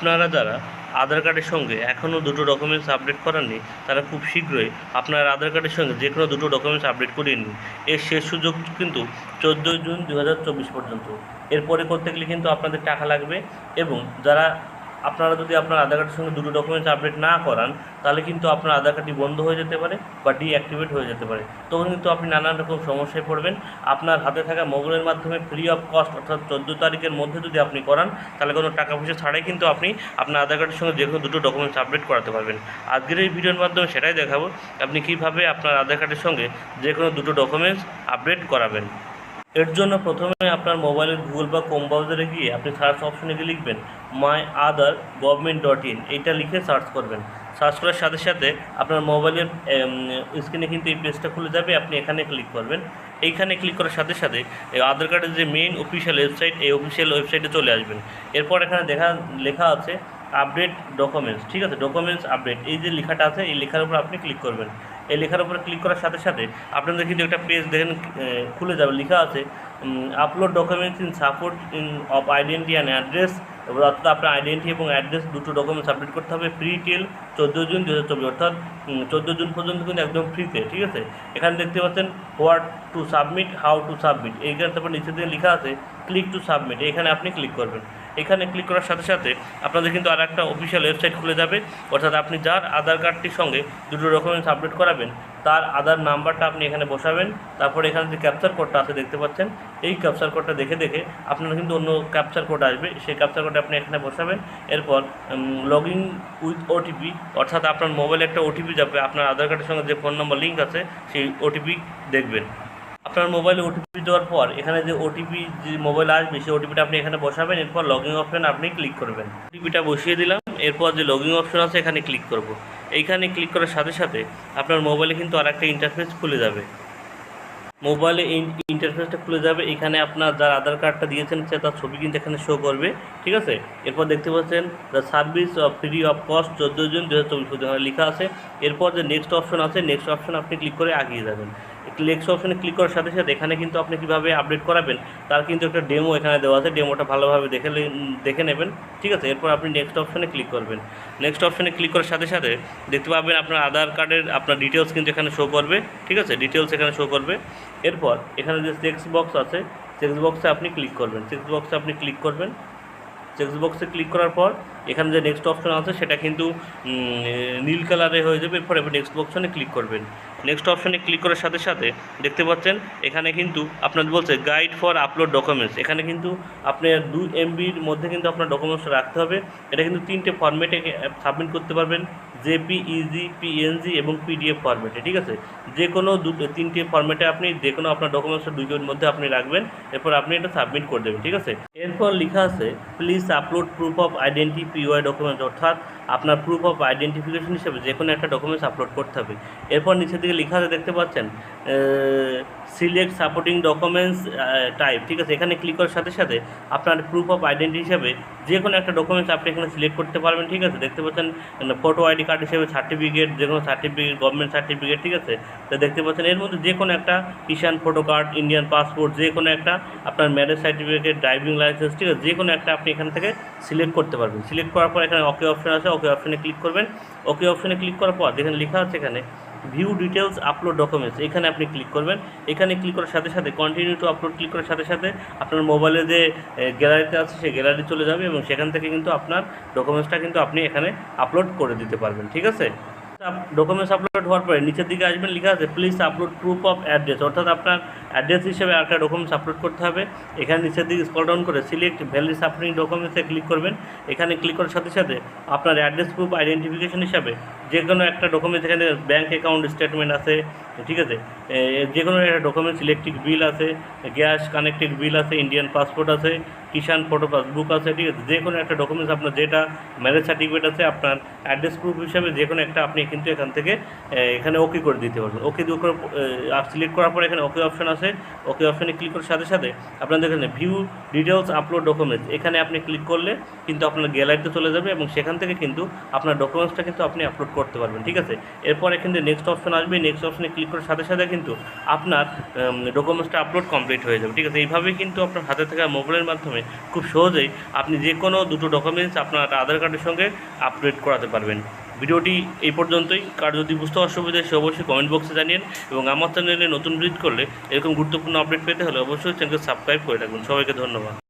আপনারা যারা আধার কার্ডের সঙ্গে এখনও দুটো ডকুমেন্টস আপডেট করাননি, তারা খুব শীঘ্রই আপনার আধার কার্ডের সঙ্গে যে কোনো দুটো ডকুমেন্টস আপডেট করিয়ে নিন। এর শেষ সুযোগ কিন্তু চোদ্দোই জুন দু হাজার চব্বিশ পর্যন্ত। এরপরে করতে গেলে কিন্তু আপনাদের টাকা লাগবে এবং যারা আপনারা যদি আপনার আধার কার্ডের সঙ্গে দুটো ডকুমেন্টস আপডেট না করান, তাহলে কিন্তু আপনার আধার কার্ডটি বন্ধ হয়ে যেতে পারে বা ডিঅ্যাক্টিভেট হয়ে যেতে পারে। তখন কিন্তু আপনি নানান রকম সমস্যায় পড়বেন। আপনার হাতে থাকা মোবাইলের মাধ্যমে ফ্রি অফ কস্ট অর্থাৎ চোদ্দ তারিখের মধ্যে যদি আপনি করান, তাহলে কোনো টাকা পয়সা ছাড়াই কিন্তু আপনি আপনার আধার কার্ডের সঙ্গে যে কোনো দুটো ডকুমেন্টস আপডেট করাতে পারবেন। আজকের এই ভিডিওর মাধ্যমে সেটাই দেখাবো, আপনি কীভাবে আপনার আধার কার্ডের সঙ্গে যে কোনো দুটো ডকুমেন্টস আপডেট করাবেন। এর জন্য প্রথমে আপনার মোবাইলের গুগল বা কম ব্রাউজারে গিয়ে আপনি সার্চ অপশনে গিয়ে লিখবেন my Aadhaar government dot in এইটা লিখে সার্চ করবেন। সার্চ করার সাথে সাথে আপনার মোবাইলের স্ক্রিনে কিন্তু এই পেজটা খুলে যাবে, আপনি এখানে ক্লিক করবেন। এইখানে ক্লিক করার সাথে সাথে আধার কার্ডের যে মেইন অফিসিয়াল ওয়েবসাইট এই অফিসিয়াল ওয়েবসাইটে চলে আসবেন। এরপর এখানে দেখা, লেখা আছে আপডেট ডকুমেন্টস ঠিক আছে? ডকুমেন্টস আপডেট এই যে লেখাটা আছে, এই লেখার উপর আপনি ক্লিক করবেন। এই লেখার উপরে ক্লিক করার সাথে সাথে আপনাদের কিন্তু একটা পেজ দেখেন খুলে যাবে। লেখা আছে upload documents in support in of identity and address এবার অর্থাৎ আপনার আইডেন্টি এবং অ্যাড্রেস দুটো ডকুমেন্টস আপডেট করতে হবে ফ্রি টিল চোদ্দ জুন দু হাজার চব্বিশ, অর্থাৎ চোদ্দ জুন পর্যন্ত কিন্তু একদম ফ্রিতে ঠিক আছে? এখানে দেখতে পাচ্ছেন what to submit how to submit এইখানে তারপর নিচে দিয়ে লেখা আছে ক্লিক টু সাবমিট এখানে আপনি ক্লিক করবেন। এখানে ক্লিক করার সাথে সাথে আপনাদের কিন্তু আর একটা অফিসিয়াল ওয়েবসাইট খুলে যাবে, অর্থাৎ আপনি যার আধার কার্ডটির সঙ্গে দুটো ডকুমেন্টস আপডেট করাবেন তার আধার নাম্বারটা আপনি এখানে বসাবেন, তারপরে এখানে যে ক্যাপচার কোডটা আছে দেখতে পাচ্ছেন, এই ক্যাপচার কোডটা দেখে দেখে আপনার কিন্তু অন্য ক্যাপচার কোড আসবে, সেই ক্যাপচার কোডটা আপনি এখানে বসাবেন, এরপর লগ ইন উইথ ওটিপি অর্থাৎ আপনার মোবাইলে একটা ওটিপি যাবে, আপনার আধার কার্ডের সঙ্গে যে ফোন নম্বর লিঙ্ক আছে, সেই ওটিপি দেখবেন। আপনার মোবাইলে ওটিপি দেওয়ার পর, এখানে যে ওটিপি যে মোবাইল আসবে, সেই ওটিপিটা আপনি এখানে বসাবেন, এরপর লগইন অপশন আপনি ক্লিক করবেন। ওটিপিটা বসিয়ে দিলাম, এরপর যে লগইন অপশন আছে, এখানে ক্লিক করব। এইখানে ক্লিক করার সাথে সাথে আপনার মোবাইলে কিন্তু আর একটা ইন্টারফেস খুলে যাবে। মোবাইলে ইন্টারফেসটা খুলে যাবে, এখানে আপনার যার আধার কার্ডটা দিয়েছেন, সে তার ছবি কিন্তু এখানে শো করবে, ঠিক আছে? এরপর দেখতে পাচ্ছেন the service of free of cost চোদ্দ জুন দু হাজার চব্বিশ লেখা আছে। এরপর যে নেক্সট অপশন আছে নেক্সট অপশন আপনি ক্লিক করে আগিয়ে যাবেন। নেক্সট অপশনে ক্লিক করার সাথে সাথে এখানে কিন্তু আপনি কীভাবে আপডেট করাবেন, তার কিন্তু একটা ডেমো এখানে দেওয়া আছে। ডেমোটা ভালোভাবে দেখে দেখে নেবেন, ঠিক আছে? এরপর আপনি নেক্সট অপশনে ক্লিক করবেন। নেক্সট অপশনে ক্লিক করার সাথে সাথে দেখতে পাবেন আপনার আধার কার্ডের আপনার ডিটেলস কিন্তু এখানে শো করবে, ঠিক আছে? ডিটেলস এখানে শো করবে। এরপর এখানে যে চেক্স বক্স আছে চেক্স বক্সে আপনি ক্লিক করবেন। চেক্স বক্সে আপনি ক্লিক করবেন। চেক্স বক্সে ক্লিক করার পর এখানে যে নেক্সট অপশন আছে, সেটা কিন্তু নীল কালারে হয়ে যাবে। এরপর আপনি নেক্সট অপশনে ক্লিক করবেন। নেক্সট অপশানে ক্লিক করার সাথে সাথে দেখতে পাচ্ছেন, এখানে কিন্তু আপনার বলছে গাইড ফর আপলোড ডকুমেন্টস এখানে কিন্তু আপনার দু এমবির মধ্যে কিন্তু আপনার ডকুমেন্টস রাখতে হবে। এটা কিন্তু তিনটে ফর্মেটে সাবমিট করতে পারবেন। জেপি, ইজি, পিএনজি এবং পিডিএফ ফর্মেটে ঠিক আছে? যে কোনো দু, তিনটে ফর্মেটে আপনি যে কোনো আপনার ডকুমেন্টসের দুইটার মধ্যে আপনি রাখবেন, এরপর আপনি এটা সাবমিট করে দেবেন, ঠিক আছে? এরপর লেখা আছে please upload proof of identity document অর্থাৎ আপনার প্রুফ অফ আইডেন্টিফিকেশন হিসেবে যে কোনো একটা ডকুমেন্টস আপলোড করতে হবে। এরপর নিচের দিকে লেখা আছে, দেখতে পাচ্ছেন? সিলেক্ট সাপোর্টিং ডকুমেন্টস টাইপ ঠিক আছে? এখানে ক্লিক করার সাথে সাথে আপনার প্রুফ অফ আইডেন্টি হিসেবে যে কোনো একটা ডকুমেন্টস আপনি এখানে সিলেক্ট করতে পারবেন, ঠিক আছে? দেখতে পাচ্ছেন ফটো আইডি কার্ড হিসেবে সার্টিফিকেট যে কোনো সার্টিফিকেট গভর্নমেন্ট সার্টিফিকেট ঠিক আছে? তো দেখতে পাচ্ছেন, এর মধ্যে যে কোনো একটা Kisan photo card Indian passport যে কোনো একটা আপনার ম্যারেজ সার্টিফিকেট ড্রাইভিং লাইসেন্স ঠিক আছে? যে কোনো একটা আপনি এখান থেকে সিলেক্ট করতে পারবেন। সিলেক্ট করার পর এখানে ওকে অপশন আছে ওকে অপশনে ক্লিক করবেন। ওকে অপশনে ক্লিক করার পর, যেখানে লেখা আছে এখানে ভিউ ডিটেলস আপলোড ডকুমেন্টস এখানে আপনি ক্লিক করবেন। এখানে ক্লিক করার সাথে সাথে কন্টিনিউ টু আপলোড ক্লিক করার সাথে সাথে আপনার মোবাইলে যে গ্যালারিতে আছে, সেই গ্যালারি চলে যাবে এবং সেখান থেকে কিন্তু আপনার ডকুমেন্টসটা কিন্তু আপনি এখানে আপলোড করে দিতে পারবেন। ঠিক আছে? ডকুমেন্টস আপলোড হওয়ার পরে নিচের দিকে আসবেন, লেখা আছে please upload proof of address অর্থাৎ আপনার অ্যাড্রেস হিসেবে একটা ডকুমেন্টস আপলোড করতে হবে। এখানে নিচের দিকে স্কল ডাউন করে সিলেক্ট ভ্যালি সাপোর্টিং ডকুমেন্টসে ক্লিক করবেন। এখানে ক্লিক করার সাথে সাথে আপনার অ্যাড্রেস প্রুফ আইডেন্টিফিকেশন হিসাবে যে কোনো একটা ডকুমেন্টস এখানে ব্যাঙ্ক অ্যাকাউন্ট স্টেটমেন্ট আছে, ঠিক আছে? যে কোনো একটা ডকুমেন্টস ইলেকট্রিক বিল আছে গ্যাস কানেক্টেড বিল আছে ইন্ডিয়ান পাসপোর্ট আছে কিষাণ ফটো পাসবুক আছে, ঠিক আছে? যে কোনো একটা ডকুমেন্টস আপনার যেটা ম্যারেজ সার্টিফিকেট আছে, আপনার অ্যাড্রেস প্রুফ হিসাবে যে কোনো একটা আপনি কিন্তু এখান থেকে এখানে ওকে করে দিতে পারবেন। ওকে দিয়ে সিলেক্ট করার পর এখানে ওকে অপশন আছে। আছে। ওকে অপশনে ক্লিক করার সাথে সাথে আপনাদের এখানে ভিউ ডিটেলস আপলোড ডকুমেন্টস এখানে আপনি ক্লিক করলে কিন্তু আপনার গ্যালারিতে চলে যাবে এবং সেখান থেকে কিন্তু আপনার ডকুমেন্টসটা কিন্তু আপনি আপলোড করতে পারবেন, ঠিক আছে? এরপর এখানে নেক্সট অপশন আসবে। নেক্সট অপশনে ক্লিক করার সাথে সাথে কিন্তু আপনার ডকুমেন্টসটা আপলোড কমপ্লিট হয়ে যাবে, ঠিক আছে? এইভাবেই কিন্তু আপনার হাতে থাকা মোবাইলের মাধ্যমে খুব সহজেই আপনি যে কোনো দুটো ডকুমেন্টস আপনার আধার কার্ডের সঙ্গে আপডেট করাতে পারবেন। ভিডিওটি এই পর্যন্তই। কার যদি বুঝতে অসুবিধা সে অবশ্যই কমেন্ট বক্সে জানিয়ে এবং আমার চ্যানেলে নতুন ভিজিট করলে এরকম গুরুত্বপূর্ণ আপডেট পেতে হলে অবশ্যই চ্যানেলকে সাবস্ক্রাইব করে রাখুন সবাইকে ধন্যবাদ।